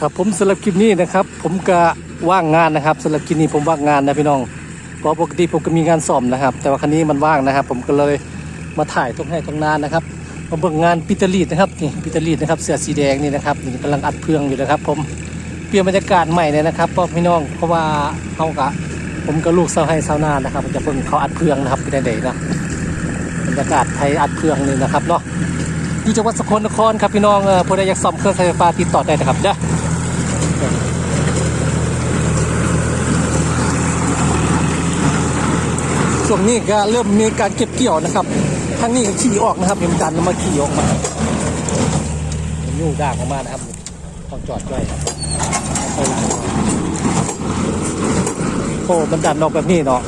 ครับผมสำหรับคลิปนี้นะครับ ผมก็ว่างงานนะครับสำหรับคลิปนี้ผมว่างงานนะพี่น้องเพราะปกติผมก็มีงานซ่อมนะครับ แต่ว่าครั้นี้มันว่างนะครับ ผมก็เลยมาถ่ายตรงให้ตรงนานนะครับมาเบิ่งงานปิตาลีดนะครับนี่ปิตาลีดนะครับเสื้อสีแดงนี่นะครับนี่กำลังอัดเพื่องอยู่นะครับ ผมเปลี่ยนบรรยากาศใหม่เลยนะครับเพราะพี่น้องเพราะว่าเขากะผมกับลูกเศร้าให้เศร้านานะครับจะเบิ่งเขาอัดเพื่องนะครับเป็นไดๆนะบรรยากาศไทยอัดเพื่องนี่นะครับเนาะอยู่จังหวัดสกลนครครับพี่น้องเออผู้ใดอยากซ่อมเครื่องใช้ไฟฟ้าติดต่อได้นะครับเด้อ ช่วงนี้ก็เริ่มมีการเก็บเกี่ยวนะครับทางนี้ก็ขี่ออกนะครับเห็นดันแล้วมาขี่ออกมายู่ด่างออกมานะครับต้องจอดไว้ครับเอาไปล้างโอ้มันดันออกแบบนี้เนาะ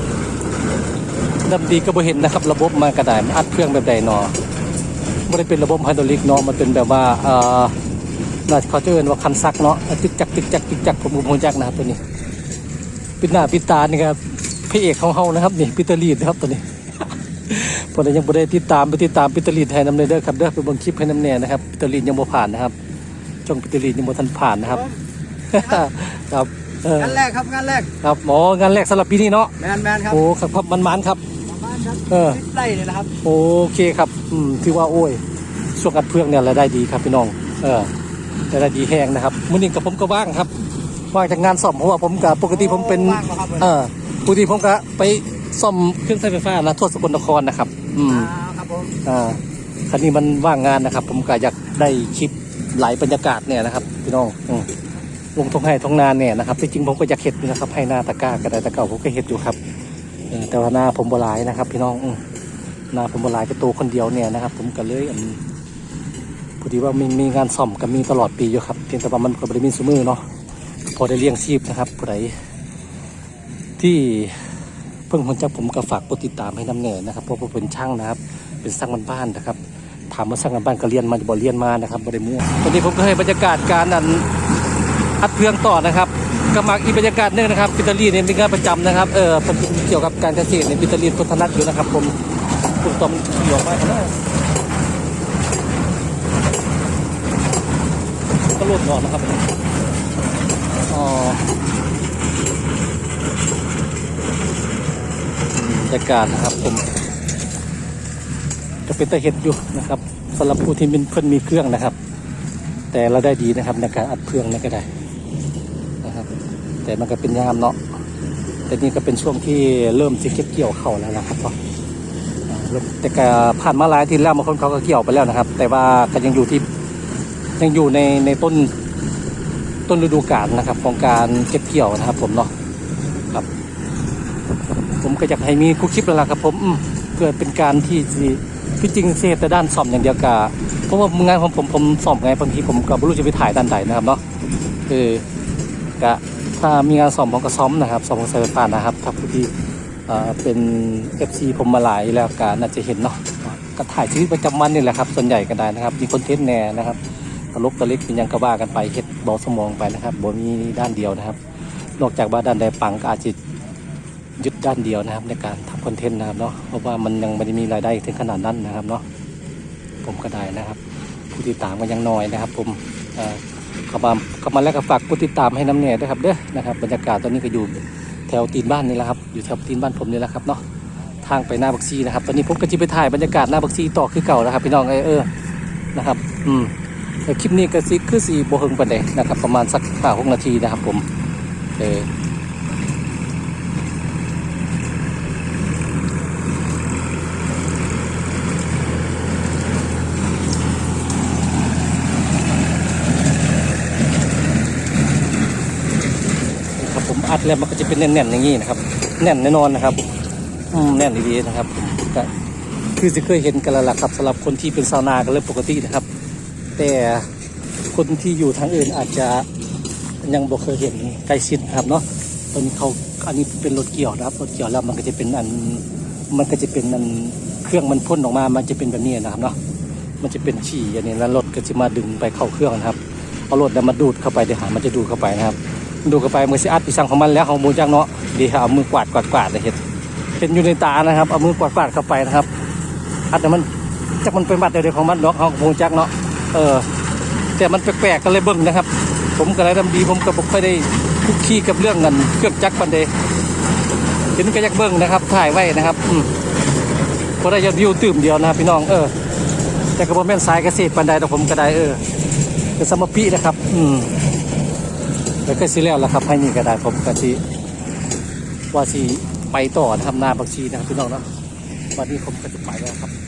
ดำดีก็บ่เห็นนะครับ ระบบมากระดมันอัดเครื่องแบบใดเนาะไม่ได้เป็นระบบไฮดรอลิกเนาะมันเป็นแบบว่าเอ่อ น่าจะเขาจะเรียกว่าคันซักเนาะตึกจักตึกจักตึกจักผมผมจักนะครับตัวนี้ปิดหน้าปิดตานี่ครับพระเอกของเฮานะครับนี่ปิตาลีดนะครับตัวนี้พอได้ยังบ่ได้ติดตามไปติดตามปิตาลีดให้น้ำเนยเด้อครับเด้อไปเบิ่งคลิปให้น้ำแน่นะครับปิตาลีดยังบ่ผ่านนะครับช่องปิตาลีดยังบ่ทันผ่านนะครับครับเอองานแรกครับงานแรกครับหมองานแรกสำหรับปีนี้เนาะแมนแมนครับโอ้ครับครับมันๆครับบ้านครับเออสิบไร่เลยนะครับโอเคครับอืมถือว่าโอ้ยช่วงอัดเพืองเนี่ยรายได้ดีครับพี่น้องเออ รายได้ดีแห้งนะครับมื้อนี้กับผมก็ว่างครับว่างจากงานซ่อมเพราะว่าผมกับปกติผมเป็นว่างเหรอครับเออปกติผมก็ไปซ่อมเครื่องใช้ไฟฟ้านะทั่วสกลนครนะครับ อืมอ่าครับผมอ่าคันนี้มันว่างงานนะครับ ผมก็อยากได้คลิปหลายบรรยากาศเนี่ยนะครับพี่น้องอืมลงทงให้ทงนานเนี่ยนะครับที่จริงผมก็อยากเห็ดอยู่นะครับ ให้หน้าตะกร้าก็ได้ตะเก่าผมก็เห็ดอยู่ครับเออแต่ว่าหน้าผมบหลายนะครับ พี่น้องอืมนาผมบหลายก็ตัวคนเดียวเนี่ยนะครับ ผมก็เลยอัน พอดีว่ามีมีงานซ่อมก็มีตลอดปีอยู่ครับเพียงแต่ว่ามันก็บริมีสมือเนาะพอได้เลี้ยงชีพนะครับผู้ใดที่เพิ่งคนจักผมก็ฝากกดติดตามให้น้ำเนินนะครับเพราะผมเป็นช่างนะครับ เป็นสร้างบ้านๆนะครับถามว่าสร้างบ้านก็เรียนมาบ่เรียนมานะครับบริมั่วตอนนี้ผมก็ให้บรรยากาศการอันอัดเพืองต่อนะครับก็มาอีบรรยากาศหนึงนะครับปิตาลีเนี่ยเป็นงานประจำนะครับเออเป็นเกี่ยวกับการเกษตรในปิตาลีพุทธนัทอยู่นะครับ ผมคุณตอมเกี่ยวมากนะ ก็หลุดก่อนนะครับอ๋อบรรยากาศนะครับผมจะเป็นตะเห็ดอยู่นะครับสำหรับผู้ที่เป็นเพิ่นมีเครื่องนะครับ แต่เราได้ดีนะครับในการอัดเครื่องนี่ก็ได้นะครับ แต่มันก็เป็นยามเนาะแต่นี่ก็เป็นช่วงที่เริ่มที่เก็บเกี่ยวเข้าแล้วนะครับก็อ่าเริ่มแต่ก็ผ่านมาหลายทีแล้วบางคนเขาก็เกี่ยวไปแล้วนะครับ แต่ว่าก็ยังอยู่ที่ ยังอยู่ในในต้นต้นฤดูกาลนะครับ ของการเก็บเกี่ยวนะครับ ผมเนาะครับ ผมก็อยากให้มีคุกคลิปแล้วล่ะครับผมเพื่อเป็นการที่ที่จริงเซฟแต่ด้านซ่อมอย่างเดียวกะเพราะว่างานของผมผมซ่อมไงบางทีผมก็ไม่รู้จะไปถ่ายด้านใดนะครับเนาะคือก็ถ้ามีงานสอมของกระซ้อมนะครับสอมของไฟฟ้านะครับถ้าผู้ที่เอ่อเป็น FC ผมมาหลายแล้วก็น่าจะเห็นเนาะก็ถ่ายชีวิตประจำวันนี่แหละครับ ส่วนใหญ่ก็ได้นะครับ มีคอนเทนต์แน่นะครับ ลกตะเล็กเป็นยังก็ว่ากันไปเฮ็ดเบาสมองไปนะครับบ่มีด้านเดียวนะครับ นอกจากว่าด้านใดปังก็อาจจะยึดด้านเดียวนะครับ ในการทำคอนเทนต์นะครับเนาะเพราะว่ามันยังไม่ได้มีรายได้ถึงขนาดนั้นนะครับเนาะผมก็ได้นะครับ ผู้ติดตามก็ยังน้อยนะครับ ผมเอ่อเข้ามาเข้ามาแล้วก็ฝากกดติดตามให้น้ำแน่ด้วยครับเด้อนะครับบรรยากาศตอนนี้ก็อยู่แถวตีนบ้านนี่แหละครับอยู่แถวตีนบ้านผมนี่แหละครับเนาะทางไปหน้าบักซีนะครับ ตอนนี้ผมก็จะไปถ่ายบรรยากาศหน้าบักซีต่อคือเก่านะครับพี่น้องเออเออนะครับ อืม คลิปนี้ก็สิคือสีโบเฮงปันเดนะครับ ประมาณสักห้าหกนาทีนะครับผมเออครับผมอัดแล้วมันก็จะเป็นแน่นๆอย่างนี้นะครับ แน่นแน่นอนนะครับอืมแน่นดีๆนะครับก็คือจะเคยเห็นกันแล้วล่ะครับสำหรับคนที่เป็นชาวนาก็เริ่มปกตินะครับ แต่คนที่อยู่ทางอื่นอาจจะยังบ่เคยเห็นใกล้ชิดนครับเนาะตอนนี้เขาอันนี้เป็นรถเกี่ยวนะครับรถเกี่ยวแล้วมันก็จะเป็นอันมันก็จะเป็นอันเครื่องมันพ่นออกมา มันจะเป็นแบบนี้นะครับเนาะมันจะเป็นฉี่อันนี้แล้วรถก็จะมาดึงไปเข้าเครื่องนะครับเอารถมาดูดเข้าไปเดี๋ยวหามันจะดูดเข้าไปนะครับ ดูดเข้าไปมือสิอัดปีสังของมันแล้วของมูจักเนาะดีครับเอามือกวาดกวาดกวาดเลยเห็นเป็นอยู่ในตานะครับเอามือกวาดกวาดเข้าไปนะครับอัดแต่มันจักมันเป็นบัตรเดียวของมันเนาะของมูจักเนาะ เออแต่มันแปลกๆก็เลยเบิ่งนะครับ ผมก็ได้ดำดีผมก็บ่ค่อยได้คุกคีกับเรื่องเงินเครื่องจักรปันเดเห็นก็อยักเบิ้งนะครับ ถ่ายไว้นะครับอืมพอได้ยอดวิวตื่มเดียวนะพี่น้องเออแต่ก็บ่แม่นสายเกษตรปันใดแต่ผมก็ได้เออเป็นสมปีนะครับ อืมแล้วก็สิแล้วล่ะครับให้นี่ก็ได้ผมก็สิว่าสิไปต่อทำนาบักชีนะครับพี่น้องนะวันนี้ผมก็จะไปแล้วครับ